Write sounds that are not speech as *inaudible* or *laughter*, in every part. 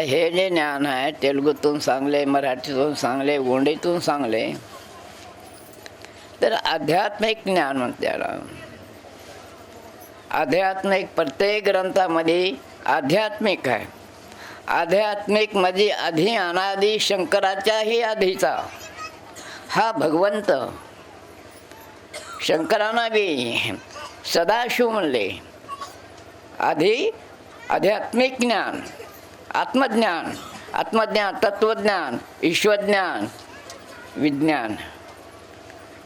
आता हे जे ज्ञान आहे तेलुगूतून सांगले मराठीतून सांगले गोंडीतून सांगले तर आध्यात्मिक म्हणते म्हणत्याला आध्यात्मिक प्रत्येक ग्रंथामध्ये आध्यात्मिक आहे. आध्यात्मिक म्हणजे आधी अनादी शंकराच्याही आधीचा. हा भगवंत शंकरांना बी सदाशिव म्हणले. आधी आध्यात्मिक ज्ञान. आत्मज्ञान आत्मज्ञान तत्वज्ञान ईश्वज्ञान विज्ञान.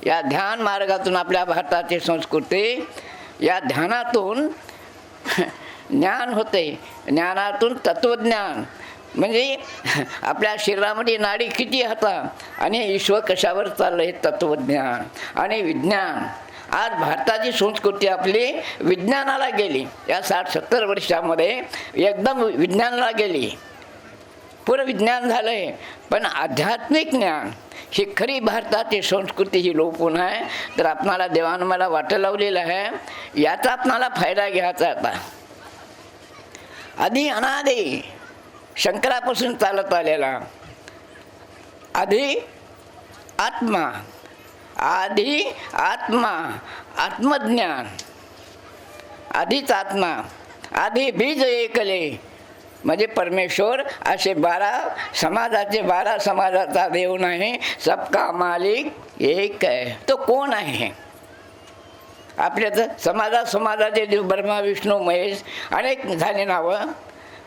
या ध्यान मार्गातून आपल्या भारताची संस्कृती या ध्यानातून *laughs* ज्ञान होते. ज्ञानातून तत्वज्ञान. म्हणजे *laughs* आपल्या शरीरामध्ये नाडी किती हाता आणि ईश्वर कशावर चाललं हे तत्वज्ञान. आणि विज्ञान. आज भारताची संस्कृती आपली विज्ञानाला गेली. या साठ सत्तर वर्षामध्ये एकदम विज्ञानाला गेली. पुरं विज्ञान झालं आहे पण आध्यात्मिक ज्ञान ही खरी भारताची संस्कृती ही लोपून आहे. तर आपणाला देवानं मला वाटं लावलेलं आहे याचा आपणाला फायदा घ्यायचा आता. आधी अनादी शंकरापासून चालत आलेला. आधी आत्मा आधी आत्मा आत्मज्ञान. आधीच आत्मा आधी बीज एकले. म्हणजे परमेश्वर असे बारा समाजाचे बारा समाजाचा देव नाही सबका मालिक एक आहे. तो कोण आहे? आपल्या तर समाजा समाजाचे देव ब्रह्मा विष्णू महेश अनेक झाले नावं.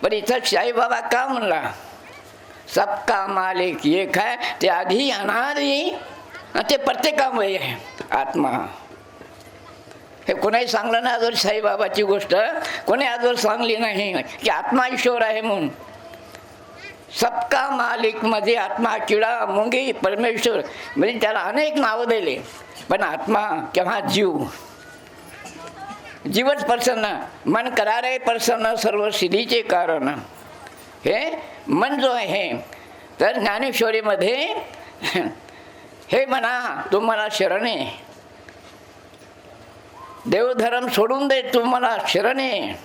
पण इथं साईबाबा का म्हणला? सबका मालिक एक आहे ते आधी अनादी ते प्रत्येकामुळे आहे. आत्मा. हे कोणाही सांगलं ना आजवर साईबाबाची गोष्ट कोणी आजवर सांगली नाही. की आत्मा ईश्वर आहे म्हणून. सबका मालिकमध्ये आत्मा किडा मुंगी परमेश्वर. म्हणजे त्याला अनेक नावं दिले. पण आत्मा केव्हा जीव? जीवच प्रसन्न. मन करारे प्रसन्न सर्व सिद्धीचे कारण. हे मन जो आहे तर ज्ञानेश्वरीमध्ये हे म्हणा तुम्हाला शरणे. देवधर्म सोडून दे तू मला शरणे.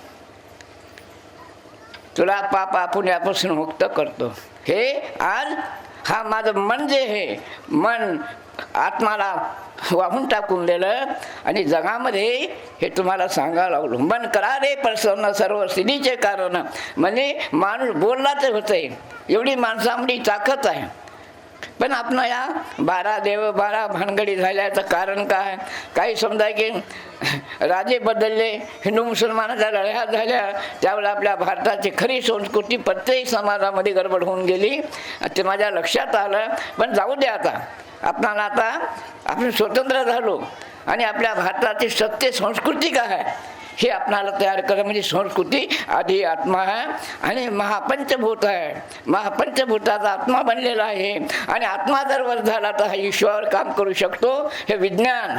तुला पापा पुण्यापासून मुक्त करतो. हे आज हा माझं मन जे हे मन आत्माला वाहून टाकून दिलं आणि जगामध्ये हे तुम्हाला सांगायला लागलो मन करा रे प्रसन्न सर्व सिद्धीचे कारण. म्हणजे माणूस बोलला तर होतंय. एवढी माणसामध्ये ताकद आहे. पण आपण या बारा देव बारा भानगडी झाल्याचं कारण काय? काही समजा की राजे बदलले हिंदू मुसलमानाच्या लढ्या झाल्या त्यावेळेला आपल्या भारताची खरी संस्कृती प्रत्येक समाजामध्ये गडबड होऊन गेली. ते माझ्या लक्षात आलं. पण जाऊ द्या आता. आपणाला आता आपण स्वतंत्र झालो. आणि आपल्या भारताची सत्य संस्कृती काय? आहे हे आपणाला तयार करा. म्हणजे संस्कृती आधी आत्मा आहे आणि महापंचभूत आहे. महापंचभूताचा आत्मा बनलेला आहे. आणि आत्मा जर वर झाला तर हा ईश्वर काम करू शकतो. हे विज्ञान.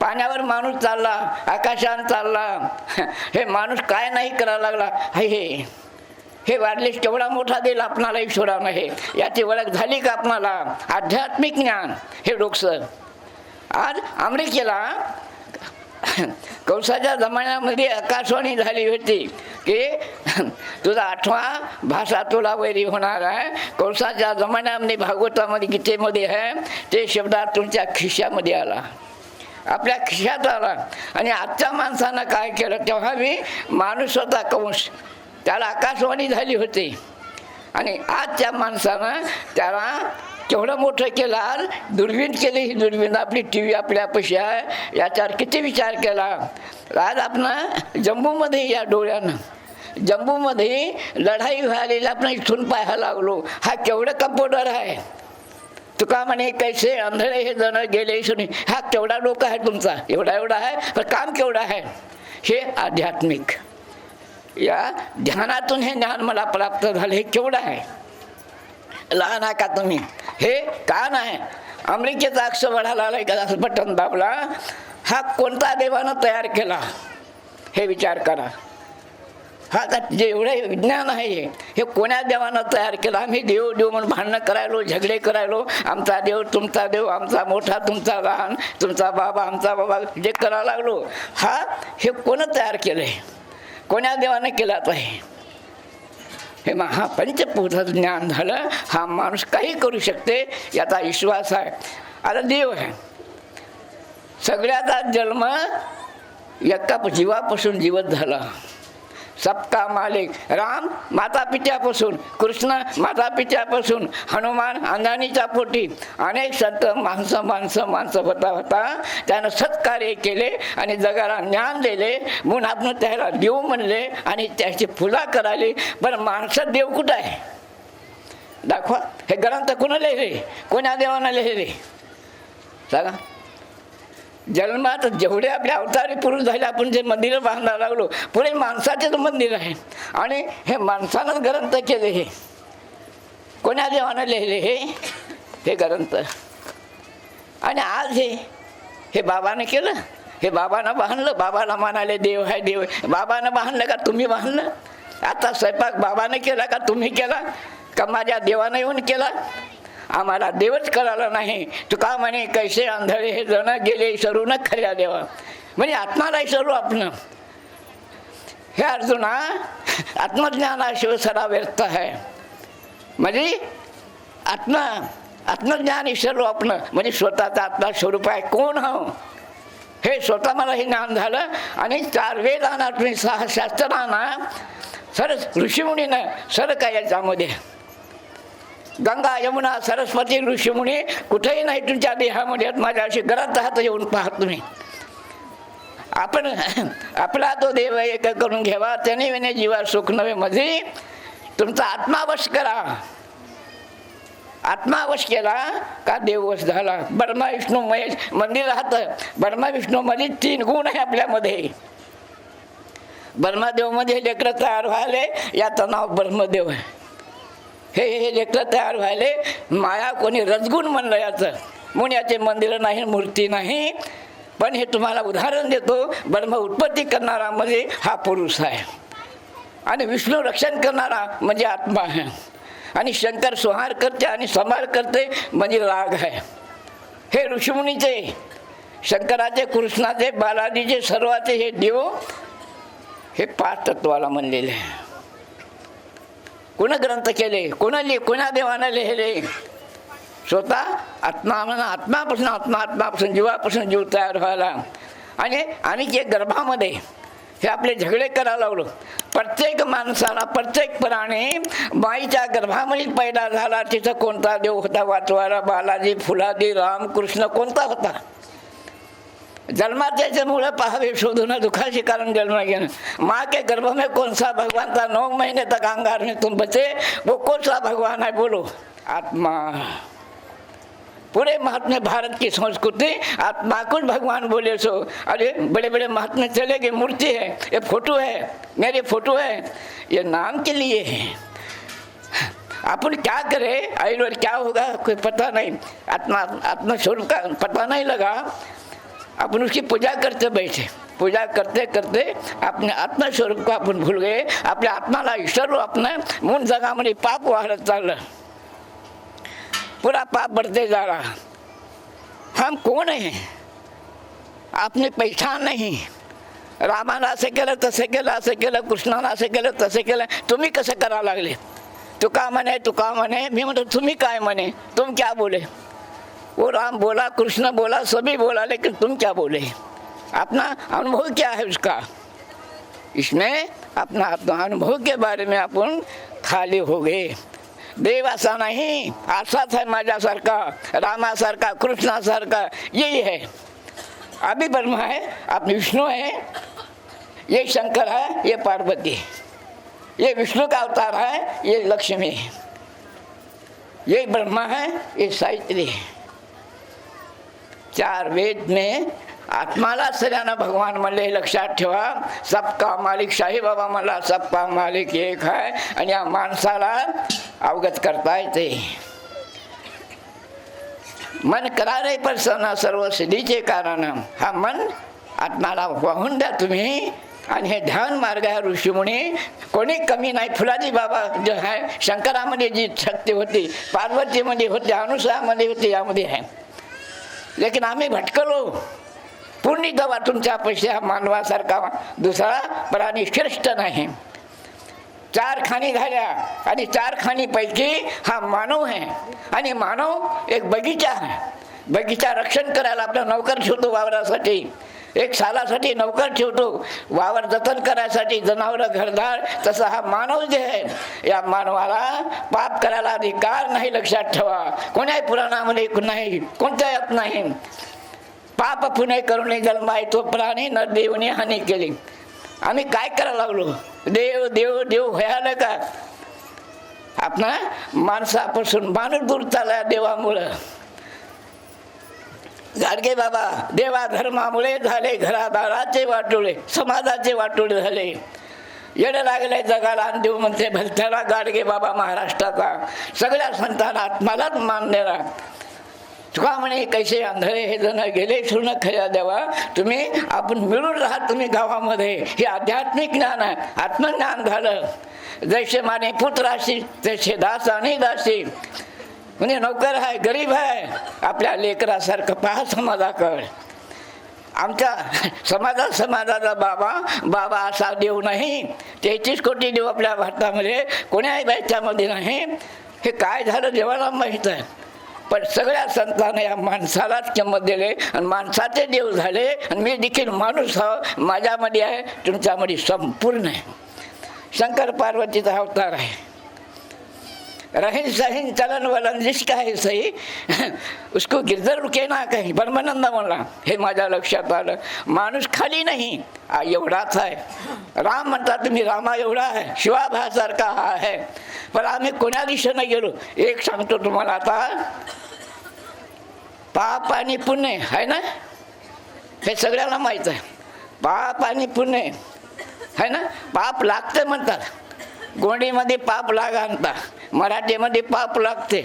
पाण्यावर माणूस चालला आकाशान चालला. हे माणूस काय नाही करायला लागला. हे हे हे वाढलेस केवढा मोठा देईल आपणाला ईश्वरानं हे याची ओळख झाली का आपणाला? आध्यात्मिक ज्ञान. हे डोकसर आज अमेरिकेला *laughs* कंसाच्या जमान्यामध्ये आकाशवाणी झाली होती की *laughs* तुझा आठवा भाषा तुला वैरी होणार आहे. कंसाच्या जमान्यामध्ये भागवतामध्ये गीतेमध्ये आहे ते शब्दात तुमच्या खिशामध्ये आला. आपल्या खिशात आला. आणि आजच्या माणसानं काय केलं तेव्हा मी माणूस होता कंस. त्याला आकाशवाणी झाली होती. आणि आजच्या माणसानं त्याला केवढं मोठं केलं दुर्बीण केली ही दुर्बीण. आपली टी व्ही आपल्यापाशी आहे याच्यावर किती विचार केला. आज आपण जम्मूमध्ये या डोळ्यानं. जम्मूमध्ये लढाई व्हायला आपण इथून पाहायला लागलो. हा केवढं कम्प्युटर आहे. तुका म्हणे कैसे अंधळे हे जण गेले सुनी हा केवढा लोक आहे तुमचा? एवढा एवढा आहे? पण काम केवढं आहे? हे आध्यात्मिक. या ध्यानातून हे ज्ञान मला प्राप्त झालं. हे केवढं आहे? लहान आहे का तुम्ही? हे का नाही? अमेरिकेचा अक्ष वाढायला आलाय का? असं बटन दाबला. हा कोणता देवानं तयार केला? हे विचार करा. हा का जे एवढं विज्ञान आहे हे हे कोण्या देवानं तयार केलं? आम्ही देव देव म्हणून भांडणं करायलो झगडे करायलो. आमचा देव तुमचा देव आमचा मोठा तुमचा लहान तुमचा बाबा आमचा बाबा जे करायला लागलो. हा हे कोणं तयार केलं आहे कोण्या देवानं केलं आता हे हे महापंचभूताचं ज्ञान झालं हा माणूस काही करू शकते याचा विश्वास आहे. आता देव आहे. सगळ्याचा जन्म एका जीवापासून जीवत झाला. सप्ता मालिक राम माता पित्यापासून कृष्ण माता पित्यापासून हनुमान अंधानीच्या पोटी अनेक संत माणसं माणसं माणसं होता होता. त्यानं सत्कार्य केले आणि जगाला ज्ञान दिले. म्हणून आपण त्याला देव म्हणले आणि त्याची फुला करायली. पण माणसं देव कुठं आहे? दाखवा. हे ग्रंथ कुणा लिहिले? कोण्या देवानं लिहिले? सांगा. जन्मात जेवढे आपले अवतारी पुरुष झाले आपण जे मंदिरं बांधायला लागलो पुढे माणसाचेच मंदिर आहे. आणि हे माणसानंच ग्रंथ केले हे. कोण्या देवानं लिहिले हे? हे ग्रंथ. आणि आज हे हे बाबानं केलं. हे बाबानं बांधलं बाबाला म्हणाले देव आहे देव बाबानं बांधलं का? तुम्ही बांधलं? आता स्वयंपाक बाबानं केला का? तुम्ही केला? का माझ्या देवानं येऊन केला? आम्हाला देवच करायला नाही. तू का म्हणे कैसे आंधळे हे जण गेले सरून खऱ्या देवा. म्हणजे आत्माला सरू आपण. हे अर्जुना आत्मज्ञानाशिवाय सरा व्यर्थ आहे. म्हणजे आत्मा आत्मज्ञान ईश्वर आपण. म्हणजे स्वतःचा आत्मा स्वरूप आहे. कोण हो? हे स्वतः मला हे ज्ञान झालं. आणि चार वेदांना तुम्ही सहा शास्त्रांना सर ऋषीमुनीनं सर काय याच्यामध्ये गंगा यमुना सरस्वती ऋषीमुनी कुठेही नाही तुमच्या देहामध्ये माझ्या अशी घरात हात येऊन पाहत तुम्ही. आपण आपला तो देव एक करून घ्यावा. त्याने विने जीवा सुख नव्हे मध्ये तुमचा आत्मावश करा. आत्मावश केला का देववश झाला? ब्रह्मा विष्णू महेश मंदिर राहतं. ब्रह्मा विष्णूमध्ये तीन गुण आहे आपल्यामध्ये. ब्रह्मदेवमध्ये लेकरं तयार व्हायले. याचं नाव ब्रह्मदेव आहे. हे हे लेकरं तयार व्हायले. माया कोणी रजगुण म्हणलं याचं. म्हणून याचे मंदिरं नाही मूर्ती नाही. पण हे तुम्हाला उदाहरण देतो ब्रह्म उत्पत्ती करणारा म्हणजे हा पुरुष आहे. आणि विष्णू रक्षण करणारा म्हणजे आत्मा आहे. आणि शंकर संहार करते आणि संहार करते म्हणजे राग आहे. हे ऋषीमुनीचे शंकराचे कृष्णाचे बालाजीचे सर्वाचे हे देव हे पाच तत्वाला म्हणलेले आहे. कोण ग्रंथ केले? कोणाले? कोणा देवानं लिहिले? स्वतः आत्मा म्हणा आत्मापासून आत्मा आत्मापासून जीवापासून जीव तयार व्हायला. आणि आम्ही जे गर्भामध्ये हे आपले झगडे करायला लागलो. प्रत्येक माणसाला प्रत्येक प्राणी माईच्या गर्भामध्ये पैदा झाला. तिथं कोणता देव होता? वाचवायला बालाजी फुलादी राम कृष्ण कोणता होता? जन्मात त्याच्यामुळे पहावे शोधून दुखाशी कारण जन्म घेणं. माँ के गर्भ में कौन सा भगवान था नौ महीने तक अंगार में तुम बचे वो कौन सा भगवान है बोलो. आत्मा. पूरे महात्मे भारत की संस्कृति आत्मा को भगवान बोले सो. अरे, बड़े बड़े महात्मे चले गए मूर्ति है, ये फ़ोटो है, मेरे फ़ोटो है, ये नाम के लिए है. अपन क्या करें आयुर्वेद क्या होगा, कोई पता नहीं. आत्मा आत्मा स्वरूप का पता नहीं लगा. अपन उसकी पूजा करते बैठे। पूजा करते करते अपने आत्मा स्वरूप को आपण भूल गए। आपल्या आत्माला विसरू आपण मून जगामध्ये पाप वाढत चाललं पुरा पाप बढ़ते जा रहा। हम कोण आहे आपने पैठा नाही। रामानं असं केलं तसं केलं असं केलं कृष्णाला असं केलं तसं केलं तुम्ही कसं करावं लागले? तुका म्हणे तुका म्हणे मी म्हणतो तुम्ही काय म्हणे तुम क्या बोले? वो राम बोला, कृष्ण बोला, सभी बोला, लेकिन तुम क्या बोले? अपना अनुभव क्या है उसका? इसमें अपना अपना अनुभव के बारे में अपन खाली हो गए। देव आशा नहीं आसा था माजा सर का, रामा सर का माझ्यासारखा रामासारखा का, यही है। अभी ब्रह्मा है आप विष्णु है, ये शंकर है, ये पार्वती ये विष्णु का अवतार है, ये लक्ष्मी है। ये ब्रह्मा है, ये सावित्री है। चार वेदने आत्माला सगळ्यांना भगवान म्हणले लक्षात ठेवा. सबका मालिक शाही बाबा मला सबका मालिक एक आहे आणि या माणसाला अवगत करता येते. मन करारे प्रसन्न सर्व सिद्धीचे कारण. हा मन आत्माला वाहून द्या तुम्ही. आणि हे ध्यान मार्ग आहे ऋषीमुनी. कोणी कमी नाही. फुलाजी बाबा जे आहे शंकरामध्ये जी शक्ती होती पार्वतीमध्ये होती अनुसयामध्ये होती यामध्ये आहे. लेकिन आम्ही भटकलो. पूर्ण दवा तुमच्या पैशा हा मानवासारखा दुसरा प्राणी श्रेष्ठ नाही. चार खाणी झाल्या आणि चार खाणीपैकी हा मानव आहे. आणि मानव एक बगीचा आहे. बगीचा रक्षण करायला आपला नौकर शोधतो वावरासाठी एक सालासाठी नौकर ठेवतो. वावर जतन करायसाठी जनावरं घरदार तसा हा मानव जे आहे. या मानवाला पाप करायला अधिकार नाही लक्षात ठेवा. कोण्याही पुराणामध्ये नाही कोणत्या येत नाही. पाप पुणे करून जन्माय तो प्राणी न देवने हानी केली. आम्ही काय करायला लागलो? देव देव देव व्हायला का आपणा माणसापासून माणूस दूर चालला देवामुळं. गाडगे बाबा देवा धर्मामुळे झाले घरादाराचे वाटोळे समाजाचे वाटोळे झाले. येणं लागले जगाला आणि देव म्हणते भलत्याला गाडगे बाबा महाराष्ट्राचा सगळ्या संतांना आत्मालाच मान देणार तुका म्हणे कैसे आंधळे हे जण गेले सुन खऱ्या देवा तुम्ही आपण मिळून राहा तुम्ही गावामध्ये. हे आध्यात्मिक ज्ञान आहे आत्मज्ञान झालं. जैसे माने पुत्राशी तसे दास आणि दासी. म्हणजे नोकर आहे गरीब आहे. आपल्या लेकरासारखं पहा समाजाकड. आमच्या समाजा समाजाचा बाबा बाबा असा देव नाही. तेहतीस कोटी देव आपल्या भारतामध्ये कोण्याही बायच्यामध्ये नाही. हे काय झालं देवाला माहीत आहे. पण सगळ्या संतांना या माणसालाच किंमत दिले आणि माणसाचे देव झाले आणि मी देखील माणूस हा माझ्यामध्ये आहे तुमच्यामध्ये संपूर्ण आहे. शंकर पार्वतीचा अवतार आहे. रहीन सहीन चलन वलन जिसका है सही उसको गिरधर रुके ना काही ब्रह्मानंद म्हणला हे माझ्या लक्षात आलं. माणूस खाली नाही एवढाच आहे. राम म्हणतात तुम्ही रामा एवढा आहे शिवाभासारखा हा आहे. पण आम्ही कोणा दिशेनं गेलो? एक सांगतो तुम्हाला आता. पाप आणि पुण्य आहे ना? हे सगळ्यांना माहीत आहे. पाप आणि पुण्य आहे ना? पाप लागतं म्हणतात. गोंडीमध्ये पाप लाग आणता मराठीमध्ये पाप लागते.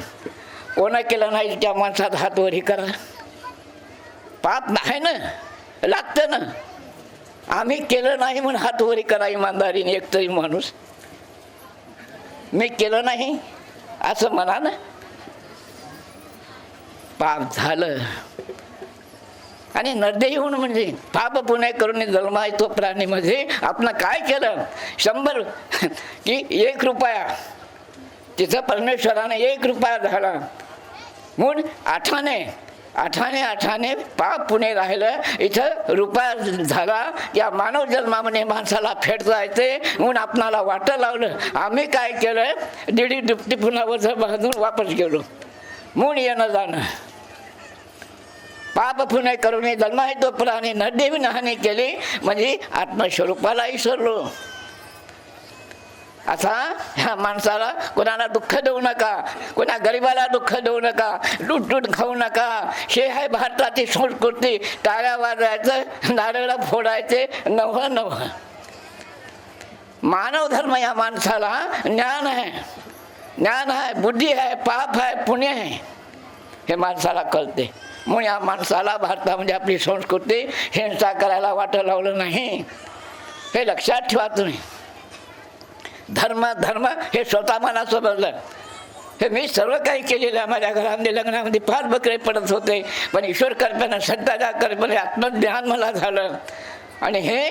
कोणा केलं नाही त्या माणसात हात वरी करा. पाप नाही ना? लागतं ना? आम्ही केलं नाही म्हणून हात वरी करा इमानदारीने एकतरी माणूस. मी केलं नाही? असं म्हणा ना? पाप झालं. आणि नरदेही होऊन म्हणजे पाप पुणे करून जन्माय तो प्राणीमध्ये. आपण काय केलं? शंभर की एक रुपया. तिथं परमेश्वराने एक रुपया झाला. म्हणून आठाने आठाने आठाने पाप पुणे राहिलं. इथं रुपया झाला. या मानव जन्मामध्ये माणसाला फेडता येते म्हणून आपणाला वाटं लावलं. आम्ही काय केलं? दीडी दुपटी पुन्हा वजन बांधून वापस गेलो. म्हणून येणं जाणं. पाप पुणे करून जन्मा तो प्राणी. न देवी हानी केली. म्हणजे आत्मस्वरूपाला विसरलो. असा ह्या माणसाला कोणाला दुःख देऊ नका कोणा गरिबाला दुःख देऊ नका लुटून खाऊ नका. हे आहे भारताची संस्कृती. टाळ्या वाजायचं नारळ फोडायचे नव नव. मानव धर्म या माणसाला ज्ञान आहे. ज्ञान आहे बुद्धी आहे पाप आहे पुण्य आहे. हे माणसाला कळते. म्हणून या माणसाला भारतामध्ये आपली संस्कृती हिंसा करायला वाटं लावलं नाही. हे लक्षात ठेवा तुम्ही. धर्म धर्म हे स्वतः मला समजलं हे मी सर्व काही केलेलं आहे. माझ्या घरामध्ये लग्नामध्ये फार बकरे पडत होते. पण ईश्वर कल्पना संताच्या कल्पना आत्मज्ञान मला झालं. आणि हे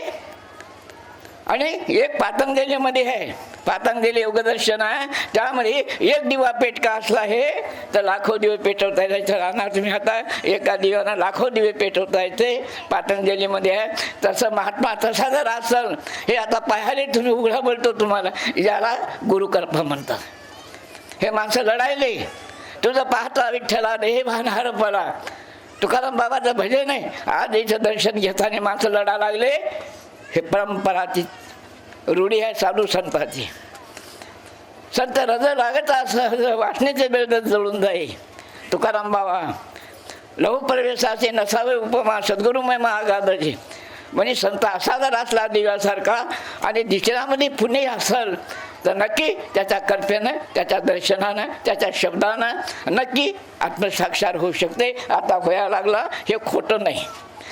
आणि एक पातंजलीमध्ये आहे पातंजली योगदर्शन आहे. त्यामध्ये एक दिवा पेटका असला हे तर लाखो दिवे पेटवता येते राहणार तुम्ही आता. एका दिव्यानं लाखो दिवे पेटवता येते पातंजलीमध्ये आहे. तसं महात्मा तसा जर असल हे आता पाहायला तुम्ही उघडा बोलतो तुम्हाला. याला गुरुकल्प म्हणतात. हे माणसं लढायले. तुझं पाहता विठ्ठला हे भानहार पडा तुकाराम बाबाचं भजन आहे. आज इथं दर्शन घेताना माणसं लढा लागले. हे परंपराची रूढी आहे साधू संताची. संत रज लागत असं वाटण्याचे बेळ जळून जाई तुकाराम बाबा लहू प्रवेशाचे नसावे उपमा सद्गुरुमय महागादाची म्हणजे संत असा जर असला दिव्यासारखा आणि दिसण्यामध्ये पुणे असल तर नक्की त्याच्या कल्पेनं त्याच्या दर्शनानं त्याच्या शब्दानं नक्की आत्मसाक्षार होऊ शकते. आता व्हायला लागला हे खोटं नाही.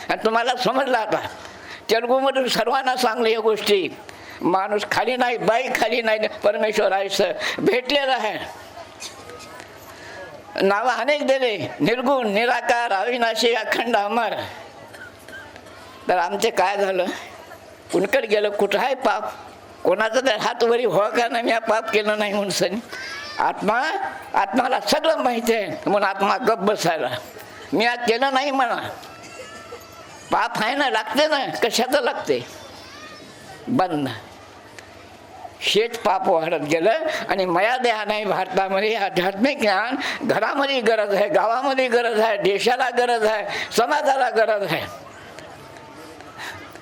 आणि तुम्हाला समजलं आता. तेलुगूमधून सर्वांना सांगले या गोष्टी. माणूस खाली नाही बाई खाली नाही. परमेश्वर आयुष्य भेटलेलं आहे. नावं अनेक दिले. निर्गुण निराकार अविनाशी अखंड अमर. तर आमचे काय झालं? कुणकड गेलं कुठं आहे पाप? कोणाचा तर हात वरी हो का नाही? मी हा पाप केलं नाही म्हणून सनी. आत्मा आत्माला सगळं माहिती आहे. म्हणून आत्मा गप बसायला. मी आज केलं नाही म्हणा. पाप आहे ना लागते ना? कशाचं लागते? बंद. शेत पाप वाढत गेलं आणि मया देहा नाही भारतामध्ये आध्यात्मिक ज्ञान घरामध्ये गरज आहे गावामध्ये गरज आहे देशाला गरज आहे समाजाला गरज आहे.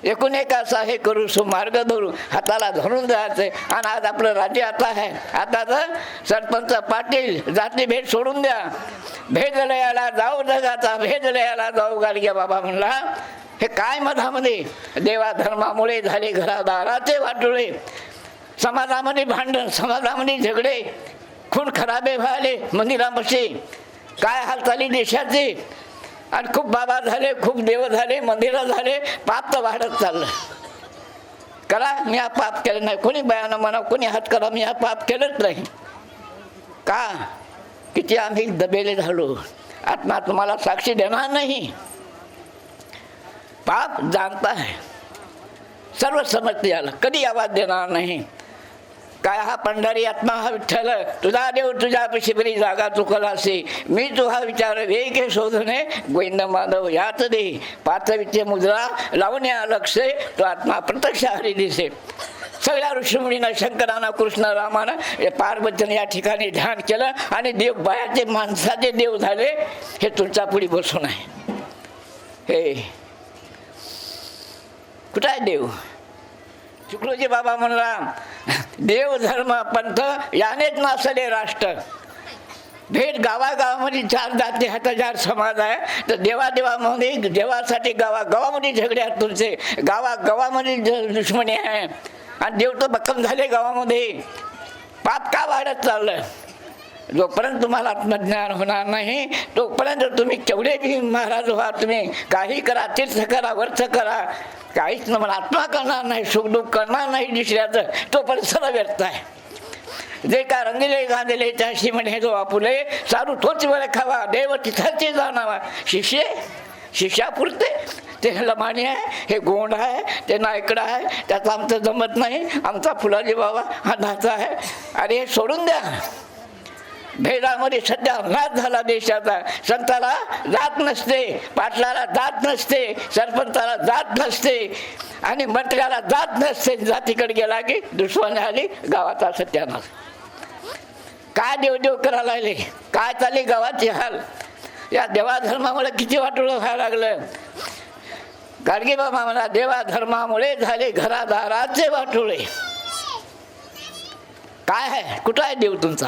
एकूण एक असा हे करू सो मार्ग धरू हाताला धरून जायचंय आणि आज आपलं राज्य आता आहे. आता तर सरपंच पाटील जाती भेट सोडून द्या. भेद लयाला जाऊ जगाचा भेद लयाला जाऊ गाडग्या बाबा म्हणला हे काय मधामध्ये देवा धर्मामुळे झाले घरादाराचे वाटोळे. समाजामध्ये भांडण समाजामध्ये झगडे. खून खराबे व्हायले मंदिरापाशी काय हालचाली देशाचे? आणि खूप बाबा झाले खूप देव झाले मंदिरं झाले पाप तर वाढत चाललं करा मी हा पाप केलं नाही. कोणी बयानं म्हणा कोणी हात करा मी हा पाप केलंच नाही. का? किती आम्ही दबेले झालो. आत्मा तुम्हाला साक्षी देणार नाही. पाप जाणता है। सर्व समजते याला कधी आवाज देणार नाही। काय हा पंढरी आत्मा हा विठ्ठल। तुझा देव तुझ्या बरी जागा चुकला असे मी तुझा विचार वेगे शोधणे गोविंद माधव यात दे। पाचवीचे मुद्रा लावण्या लक्ष तो आत्मा प्रत्यक्ष हरी दिसे। सगळ्या ऋषीमुनीनं शंकरानं कृष्ण रामानं पार्वतीनं या ठिकाणी ध्यान केलं आणि देव बायाचे माणसाचे देव झाले हे तुमच्यापुढे बसून आहे. हे कुठं आहे देव? शुक्रोजी बाबा म्हणला देव धर्म पंथ यानेच नासले राष्ट्र. भेट गावागावामध्ये चार जाती हजार समाज आहे. तर देवादेवामध्ये देवासाठी गावा गावामध्ये झगडे आहेत तुमचे. गावा गावामध्ये दुश्मनी आहे. आणि देव तर भक्कम झाले गावामध्ये. पाप का वाढत चाललं जोपर्यंत तुम्हाला आत्मज्ञान होणार नाही तोपर्यंत तुम्ही केवढे बी महाराज व्हा तुम्ही काही करा तीर्थ करा वर्थ करा. काहीच न आत्मा करणार नाही सुखदुःख करणार नाही दुसऱ्याचं तोपर्यंत सर्व व्यर्थ आहे. जे का रंगले गांधले त्याशी म्हणे जो आपुले सारू तोच वेळ खावा देव तिथाचे जाणावा. शिष्य शिष्यापुरते. ते लमाणी आहे हे गोंड आहे ते नायकडं आहे त्याचं आमचं जमत नाही आमचा फुलाजी बाबा हा नाचा आहे. अरे हे सोडून द्या. भेदामध्ये सध्या नाच झाला देशाचा. संताला जात नसते पाटलाला जात नसते सरपंचाला जात नसते आणि मंत्र्याला जात नसते. जातीकडे गेला की दुश्मन आली गावाचा सत्यानाश. काय देवदेव करायला लागले? काय चालली गावाची हाल? या देवाधर्मामुळे किती वाटोळं व्हायला लागलं? गाडगेबाबा म्हणा देवाधर्मामुळे झाले घरादाराचे वाटोळे. काय आहे? कुठं आहे देव तुमचा?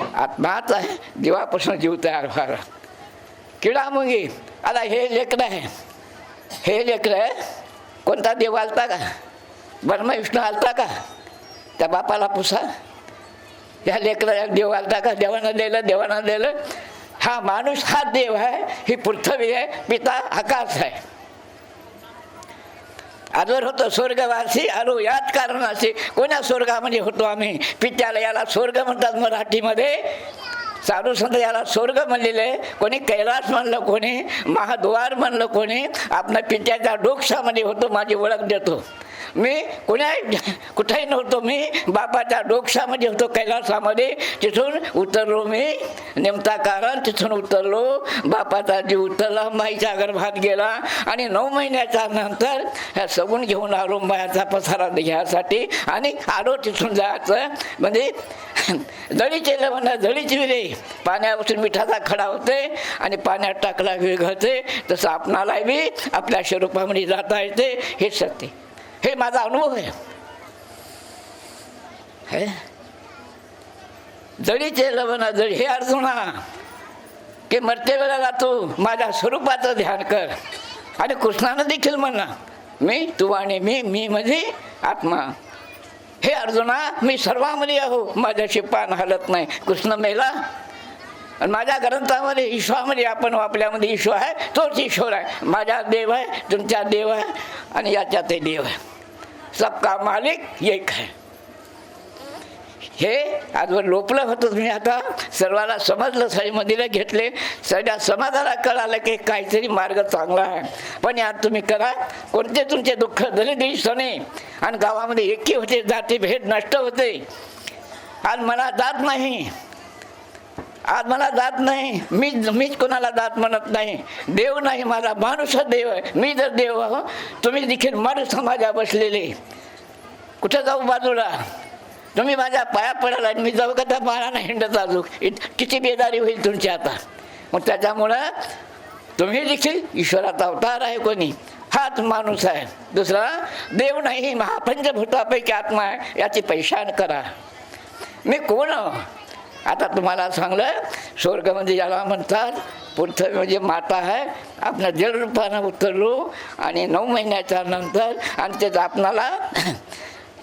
आत्माच आहे देवापासून जीव तयार व्हायला किडा मुंगी आता हे लेकरं आहे हे लेकरं आहे कोणता देव आलता का ब्रह्म विष्णू आलता का त्या बापाला पुसा या लेकराला देव आलता का देवानं दिलं देवानं दिलं हा माणूस हा देव आहे ही पृथ्वी आहे पिता आकाश आहे आजवर होतो स्वर्गवासी आलो याच कारणाशी कोण्या स्वर्गामध्ये होतो आम्ही? पित्याला याला स्वर्ग म्हणतात मराठीमध्ये. साधू संत याला स्वर्ग म्हणलेले. कोणी कैलास म्हणलं कोणी महाद्वार म्हणलं कोणी. आपल्या पित्याच्या डोक्षामध्ये होतो माझी ओळख देतो. मी कोण्या कुठेही नव्हतो मी. बापाच्या डोक्षामध्ये होतो कैलासामध्ये. तिथून उतरलो मी. नेमता कारण तिथून उतरलो. बापाचा जीव उतरला. माईच्या गर्भात गेला. आणि नऊ महिन्याच्या नंतर ह्या सगून घेऊन आलो मायाचा पसारा घ्यायसाठी आणि आलो तिथून जायचं. म्हणजे दळीचे म्हणा दळीची विरे. पाण्यापासून मिठाचा खडा होते. आणि पाण्यात टाकला विरघळते. तसं आपणाला बी आपल्या स्वरूपामध्ये जाता येते. हे सत्य. हे माझा अनुभव आहे. हे? जळीचे लवण जळी हे अर्जुना की मरते वेळेला तू माझ्या स्वरूपाचं ध्यान कर. आणि कृष्णानं देखील म्हणा मी तू आणि मी मी म्हणजे आत्मा. हे अर्जुना मी सर्वामध्ये आहो माझ्याशी पान हलत नाही. कृष्ण मेला. आणि माझ्या ग्रंथामध्ये ईश्वामध्ये आपण आपल्यामध्ये ईश्वर आहे तोच ईश्वर आहे. माझ्या देव आहे तुमच्या देव आहे आणि याच्यातही देव आहे. सबका मालिक एक आहे हे आजवर लोपलं होतं तुम्ही आता सर्वाला समजलं सगळे मंदिरं घेतले सगळ्या समाजाला कळालं की काहीतरी मार्ग चांगला आहे. पण यात तुम्ही करा कोणते तुमचे दुःख दलित दिसणे आणि गावामध्ये एकी होते जाती भेद नष्ट होते. आणि मला जात नाही. आज मला जात नाही. मी मीच कोणाला जात म्हणत नाही. देव नाही माझा माणूस देव. आहे मी जर देव आहो तुम्ही देखील माणूस समाजा बसलेले. कुठं जाऊ बाजूला? तुम्ही माझ्या पाया पडायला मी जाऊ का त्या नाही हिंडत आजू किती बेदारी होईल तुमची आता. मग त्याच्यामुळं तुम्ही देखील ईश्वराचा अवतार आहे कोणी. हाच माणूस आहे. दुसरा देव नाही महापंचभूतापैकी आत्मा आहे. याची पैशान करा. मी कोण आहो? आता तुम्हाला सांगलं स्वर्ग म्हणजे याला म्हणतात पृथ्वी म्हणजे माता आहे. आपण जलरूपानं उतरलो आणि नऊ महिन्याच्या नंतर आणि त्याचं आपणाला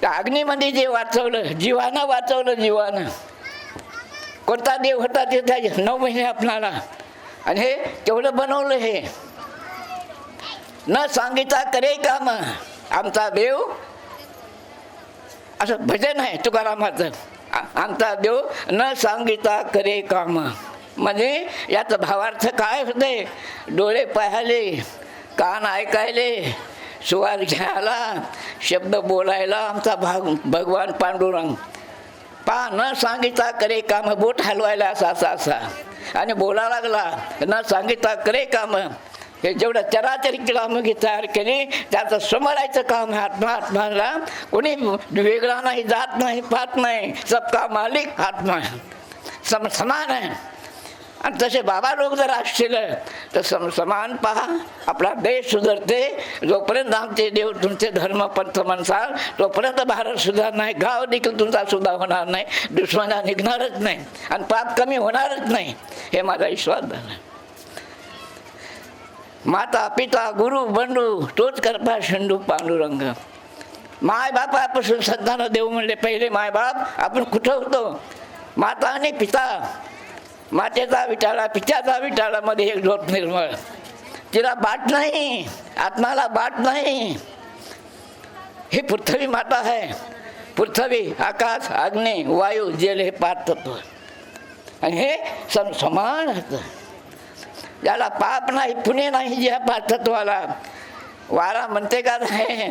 *clears throat* अग्नीमध्ये जे वाचवलं जीवानं वाचवलं जीवानं. कोणता देव होता ते नऊ महिने आपणाला. आणि हे तेवढं बनवलं हे? न सांगिता करे काम आमचा देव. असं भजन आहे तुकारामाचं. आमचा देव न सांगिता करे काम. म्हणजे याचा भावार्थ काय होते? डोळे पाहायले कान ऐकायले सुवास घ्यायला शब्द बोलायला आमचा भाग भगवान पांडुरंग. पा न सांगिता करे काम बोट हलवायला असा असा असा. आणि बोला लागला न सांगिता करे काम. हे जेवढं चराचरी कामं तयार केली त्याचं समरायचं काम आहे आत्मा आत्माला कोणी वेगळा नाही जात नाही पाहत नाही सबका मालिक आत्मा आहे. सम समान आहे. आणि तसे बाबा लोक जर असतील तर सम समान पहा आपला देश सुधारते. जोपर्यंत आमचे देव तुमचे धर्म पंथ म्हणसाल तोपर्यंत भारत सुधार नाही गाव देखील तुमचा सुद्धा होणार नाही दुश्मना निघणारच नाही आणि पाप कमी होणारच नाही. हे माझा विश्वास झाला. माता पिता गुरु बंडू तोच करपा शंडू पांडुरंग. माय बापापासून संतान देव म्हणले पहिले मायबाप आपण कुठं होतो? माता आणि पिता. मातेचा विटाळा पित्याचा विटाळामध्ये एक झोप निर्मळ. तिला बाट नाही आत्माला बाट नाही. ही पृथ्वी माता आहे. पृथ्वी आकाश अग्नी वायू जल हे पाच तत्व. आणि हे सम समान होतं. ज्याला पाप नाही पुणे नाही ज्या पार्थत्वाला. वारा म्हणते का नाही?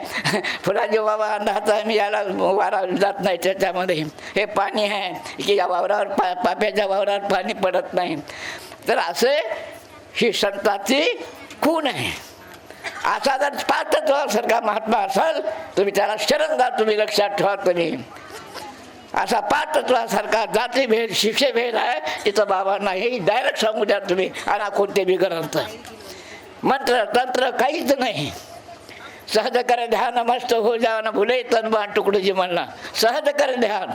फुलाजी बाबा अंधाचा मी याला वारा जात नाही त्याच्यामध्ये. हे पाणी आहे की या वावरावर पा पाप्याच्या वावरावर पाणी पडत नाही. तर असे ही संताची खून आहे. असा जर पार्थत्वासारखा महात्मा असाल तुम्ही त्याला शरण द्या तुम्ही लक्षात ठेवा तुम्ही. असा पाच तत्वासारखा शिक्षे भेद आहे. तिथं बाबा नाही. डायरेक्ट सांगू द्या तुम्ही. आणा कोणते बी ग्रंथ मंत्र तंत्र काहीच नाही. सहज कर ध्यान मस्त हो जावं भुले तन बाण तुकडोजी म्हणला सहज कर ध्यान.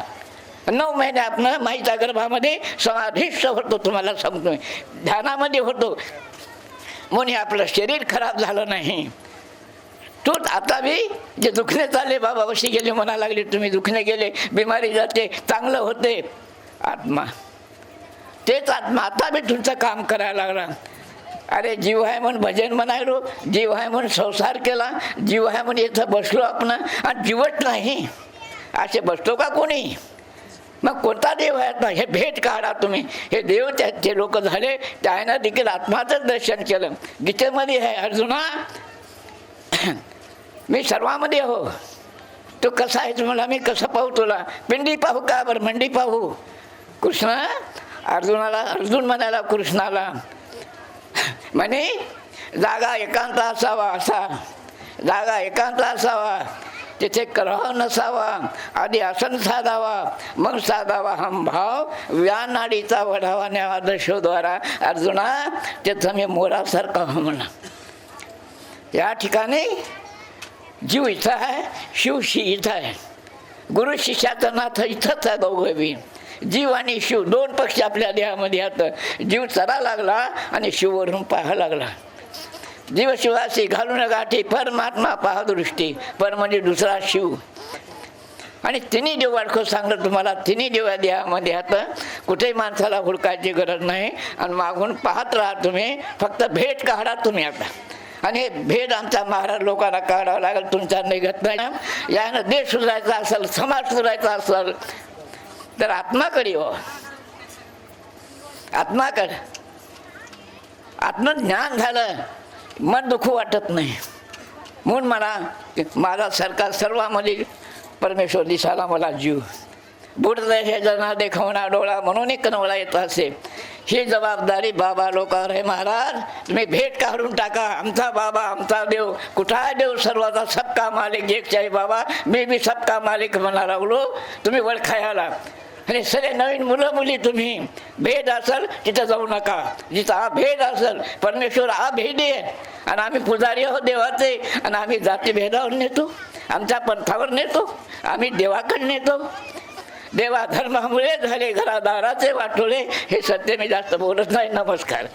नऊ महिने आपण माहीच्या गर्भामध्ये समाधिष्ट होतो तुम्हाला सांगतो ध्यानामध्ये होतो. म्हणून आपलं शरीर खराब झालं नाही. तू आता बी जे दुखणे चालले बाबा वशी गेले म्हणा लागले तुम्ही दुखणे गेले बिमारी जाते चांगलं होते. आत्मा. तेच आत्मा आता बी तुमचं काम करायला लागला. अरे जीव आहे म्हणून भजन म्हणायलो जीव आहे म्हणून संसार केला जीव आहे म्हणून इथं बसलो आपण आणि जीवत नाही. असे बसतो का कोणी? मग कोणता देव आहे ना हे भेट काढा तुम्ही. हे देव त्याचे लोक झाले त्यानं देखील आत्माचं दर्शन केलं. गीतेमध्ये आहे अर्जुना मी सर्वामध्ये हो तू कसा आहेस मला मी कसं पाहू तुला? पिंडी पाहू का बरं? मंडी पाहू. कृष्ण अर्जुनाला अर्जुन म्हणाला कृष्णाला म्हणे जागा एकांत असावा असा. जागा एकांत असावा. तिथे कलह नसावा. आधी आसन साधावा. मग साधावा. हम भाव व्यानाडीचा वढावा न्यावा दशोद्वारा अर्जुना तिथं मी मोरासारखा म्हणा. या ठिकाणी जीव इथं आहे शिवशी इथं आहे. गुरु शिष्याचं नाथ इथंच आहे दोघं बी. जीव आणि शिव दोन पक्ष आपल्या देहामध्ये आहेत. जीव चरा लागला आणि शिववरून पाहा लागला. जीवशिवासी घालून गाठी परमात्मा पहा दृष्टी. पर म्हणजे दुसरा शिव. आणि तिन्ही देव वाडखं सांगलं तुम्हाला तिन्ही देवा देहामध्ये आता कुठेही माणसाला हुडकायची गरज नाही. आणि मागून पाहत राहा तुम्ही फक्त भेट काढा तुम्ही आता. आणि हे भेद आमच्या महाराज लोकांना काढावं लागेल तुमच्या निघत नाही. यानं देश सुधारायचा असेल समाज सुधारायचा असेल तर आत्माकडे हो. आत्माकड आत्मज्ञान झालं मन दुखू वाटत नाही. म्हणून मला माझा सरकार सर्वामध्ये परमेश्वर दिसाला मला जीव. बुडत हे जना देखवणा डोळा म्हणून एक कनवळा येत असे. ही जबाबदारी बाबा लोकांवर आहे महाराज तुम्ही भेट काढून टाका. आमचा बाबा आमचा देव कुठं आहे देव सर्वाचा सबका मालिक? एकच आहे बाबा मी बी सबका मालिक म्हणा लागलो. तुम्ही वळखायला. आणि सगळे नवीन मुलं मुली तुम्ही. भेद असेल तिथं जाऊ नका. जिथं हा भेद असेल परमेश्वर हा भेद आहे. आणि आम्ही पुजारी आहोत देवाचे. आणि आम्ही जाती भेदावर नेतो. आमच्या पंथावर नेतो. आम्ही देवाकडे नेतो. देवा धर्मामुळे झाले घरादाराचे वाटोळे हे सत्य मी जास्त बोलत नाही. नमस्कार.